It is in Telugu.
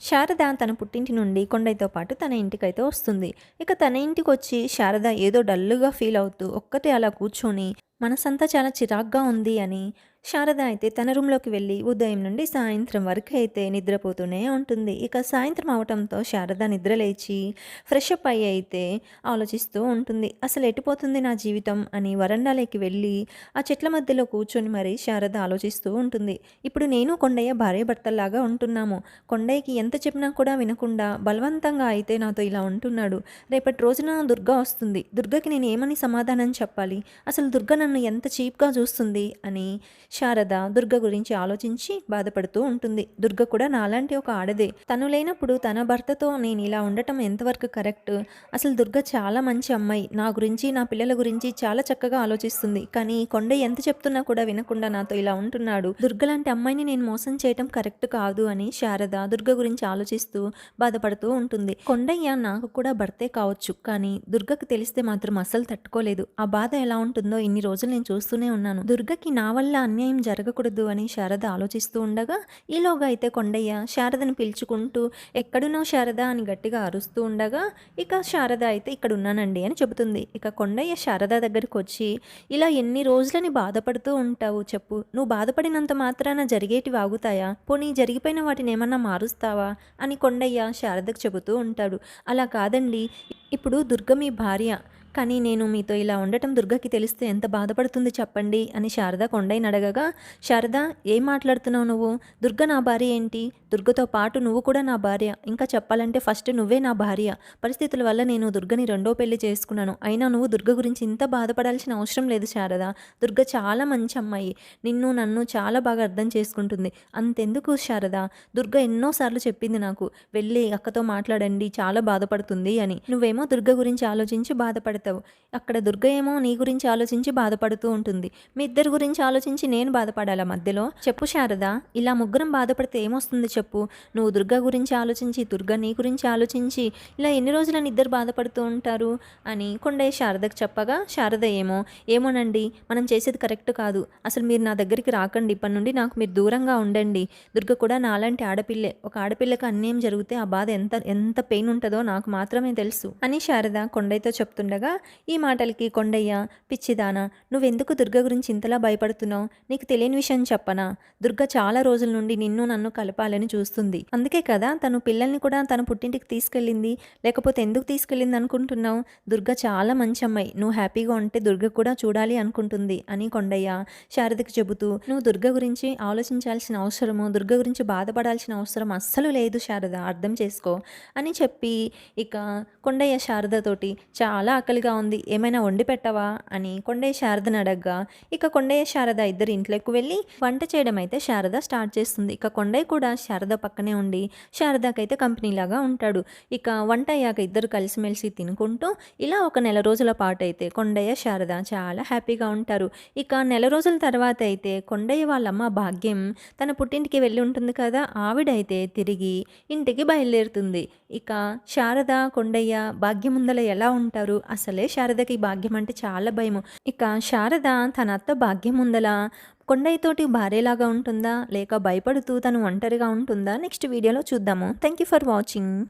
శారద తన పుట్టింటి నుండి కొండయ్యతో పాటు తన ఇంటికైతే వస్తుంది. ఇక తన ఇంటికి వచ్చి శారద ఏదో డల్లుగా ఫీల్ అవుతూ ఒక్కటే అలా కూర్చొని మనసంతా చాలా చిరాగ్గా ఉంది అని శారద అయితే తన రూమ్లోకి వెళ్ళి ఉదయం నుండి సాయంత్రం వరకు అయితే నిద్రపోతూనే ఉంటుంది. ఇక సాయంత్రం అవటంతో శారద నిద్ర లేచి ఫ్రెష్ అప్ అయ్యి అయితే ఆలోచిస్తూ ఉంటుంది. అసలు ఎటుపోతుంది నా జీవితం? అని వరండాలోకి వెళ్ళి ఆ చెట్ల మధ్యలో కూర్చొని మరీ శారద ఆలోచిస్తూ ఉంటుంది. ఇప్పుడు నేను కొండయ్య భార్య భర్తల్లాగా ఉంటున్నాము. కొండయ్యకి ఎంత చెప్పినా కూడా వినకుండా బలవంతంగా అయితే నాతో ఇలా ఉంటున్నాడు. రేపటి రోజున దుర్గ వస్తుంది. దుర్గకి నేను ఏమని సమాధానం చెప్పాలి? అసలు దుర్గ నన్ను ఎంత చీప్గా చూస్తుంది? అని శారద దుర్గ గురించి ఆలోచించి బాధపడుతూ ఉంటుంది. దుర్గ కూడా నాలాంటి ఒక ఆడదే. తను లేనప్పుడు తన భర్తతో నేను ఇలా ఉండటం ఎంతవరకు కరెక్ట్? అసలు దుర్గ చాలా మంచి అమ్మాయి. నా గురించి నా పిల్లల గురించి చాలా చక్కగా ఆలోచిస్తుంది. కానీ కొండ ఎంత చెప్తున్నా కూడా వినకుండా నాతో ఇలా ఉంటున్నాడు. దుర్గ లాంటి అమ్మాయిని నేను మోసం చేయటం కరెక్ట్ కాదు అని శారద దుర్గ గురించి ఆలోచిస్తూ బాధపడుతూ ఉంటుంది. కొండయ్య నాకు కూడా భర్తే కావచ్చు. కానీ దుర్గకు తెలిస్తే మాత్రం అస్సలు తట్టుకోలేదు. ఆ బాధ ఎలా ఉంటుందో ఇన్ని రోజులు నేను చూస్తూనే ఉన్నాను. దుర్గకి నా వల్ల అన్యాయం జరగకూడదు అని శారద ఆలోచిస్తూ ఉండగా ఈలోగా అయితే కొండయ్య శారదను పిలుచుకుంటూ ఎక్కడున్నావు శారద? అని గట్టిగా అరుస్తూ ఉండగా ఇక శారద అయితే ఇక్కడ ఉన్నానండి అని చెబుతుంది. ఇక కొండయ్య శారద దగ్గరికి వచ్చి ఇలా ఎన్ని రోజులని బాధపడుతూ ఉంటావు చెప్పు. నువ్వు బాధపడినంత మాత్రాన జరిగేటివి ఆగుతాయా? పోనీ జరిగిపోయిన వాటిని ఏమన్నా మారుస్తావా? అని కొండయ్య శారదకు చెబుతూ ఉంటాడు. అలా కాదండి. ఇప్పుడు దుర్గ మీ భార్య. కానీ నేను మీతో ఇలా ఉండటం దుర్గకి తెలిస్తే ఎంత బాధపడుతుంది చెప్పండి అని శారద కొండైన అడగగా శారద ఏం మాట్లాడుతున్నావు నువ్వు? దుర్గ నా భార్య ఏంటి? దుర్గతో పాటు నువ్వు కూడా నా భార్య. ఇంకా చెప్పాలంటే ఫస్ట్ నువ్వే నా భార్య. పరిస్థితుల వల్ల నేను దుర్గని రెండో పెళ్ళి చేసుకున్నాను. అయినా నువ్వు దుర్గ గురించి ఇంత బాధపడాల్సిన అవసరం లేదు శారద. దుర్గ చాలా మంచి అమ్మాయి. నిన్ను నన్ను చాలా బాగా అర్థం చేసుకుంటుంది. అంతెందుకు శారద? దుర్గ ఎన్నోసార్లు చెప్పింది నాకు. వెళ్ళి అక్కతో మాట్లాడండి చాలా బాధపడుతుంది అని. నువ్వేమో దుర్గ గురించి ఆలోచించి బాధపడతావు. అక్కడ దుర్గ ఏమో నీ గురించి ఆలోచించి బాధపడుతూ ఉంటుంది. మీ ఇద్దరి గురించి ఆలోచించి నేను బాధపడాలా మధ్యలో? చెప్పు శారద ఇలా ముగ్గురం బాధపడితే ఏమొస్తుంది చెప్పు. నువ్వు దుర్గ గురించి ఆలోచించి దుర్గ నీ గురించి ఆలోచించి ఇలా ఎన్ని రోజులని ఇద్దరు బాధపడుతూ ఉంటారు? అని కొండయ్య శారదకు చెప్పగా శారద ఏమో ఏమోనండి మనం చేసేది కరెక్ట్ కాదు. అసలు మీరు నా దగ్గరికి రాకండి. ఇప్పటి నుండి నాకు మీరు దూరంగా ఉండండి. దుర్గ కూడా నాలాంటి ఆడపిల్లే. ఒక ఆడపిల్లకి అన్యాయం జరిగితే ఆ బాధ ఎంత ఎంత పెయిన్ ఉంటుందో నాకు మాత్రమే తెలుసు. అని శారద కొండయ్యతో చెప్తుండగా ఈ మాటలకి కొండయ్య పిచ్చిదానా నువ్వెందుకు దుర్గ గురించి ఇంతలా భయపడుతున్నావు? నీకు తెలియని విషయం చెప్పనా? దుర్గ చాలా రోజుల నుండి నిన్ను నన్ను కలపాలని చూస్తుంది. అందుకే కదా తను పిల్లల్ని కూడా తన పుట్టింటికి తీసుకెళ్ళింది. లేకపోతే ఎందుకు తీసుకెళ్ళింది అనుకుంటున్నావు? దుర్గ చాలా మంచి అమ్మాయి. నువ్వు హ్యాపీగా ఉంటే దుర్గ కూడా చూడాలి అనుకుంటుంది అని కొండయ్య శారదకి చెబుతూ నువ్వు దుర్గ గురించి ఆలోచించాల్సిన అవసరము దుర్గ గురించి బాధపడాల్సిన అవసరం అస్సలు లేదు శారద అర్థం చేసుకో అని చెప్పి ఇక కొండయ్య శారదతోటి చాలా ఆకలిగా ఉంది. ఏమైనా వండి పెట్టవా? అని కొండయ్య శారదను అడగ్గా ఇక కొండయ్య శారద ఇద్దరు ఇంట్లోకి వెళ్ళి వంట చేయడం అయితే శారద స్టార్ట్ చేస్తుంది. ఇక కొండయ్య కూడా శారద పక్కనే ఉండి శారదకైతే కంపెనీలాగా ఉంటాడు. ఇక వంట అయ్యాక ఇద్దరు కలిసిమెలిసి తినుకుంటూ ఇలా ఒక నెల రోజుల పాటు అయితే కొండయ్య శారద చాలా హ్యాపీగా ఉంటారు. ఇక నెల రోజుల తర్వాత అయితే కొండయ్య వాళ్ళమ్మ భాగ్యం తన పుట్టింటికి వెళ్ళి ఉంటుంది కదా ఆవిడైతే తిరిగి ఇంటికి బయలుదేరుతుంది. ఇక శారద కొండయ్య భాగ్యముందల ఎలా ఉంటారు? అసలు శారదకి భాగ్యం అంటే చాలా భయము. ఇక శారద తన అత్త భాగ్యం ఉందలా? కొండయ్యతోటి భార్యలాగా ఉంటుందా? లేక భయపడుతూ తను ఒంటరిగా ఉంటుందా? నెక్స్ట్ వీడియోలో చూద్దాము. Thank you for watching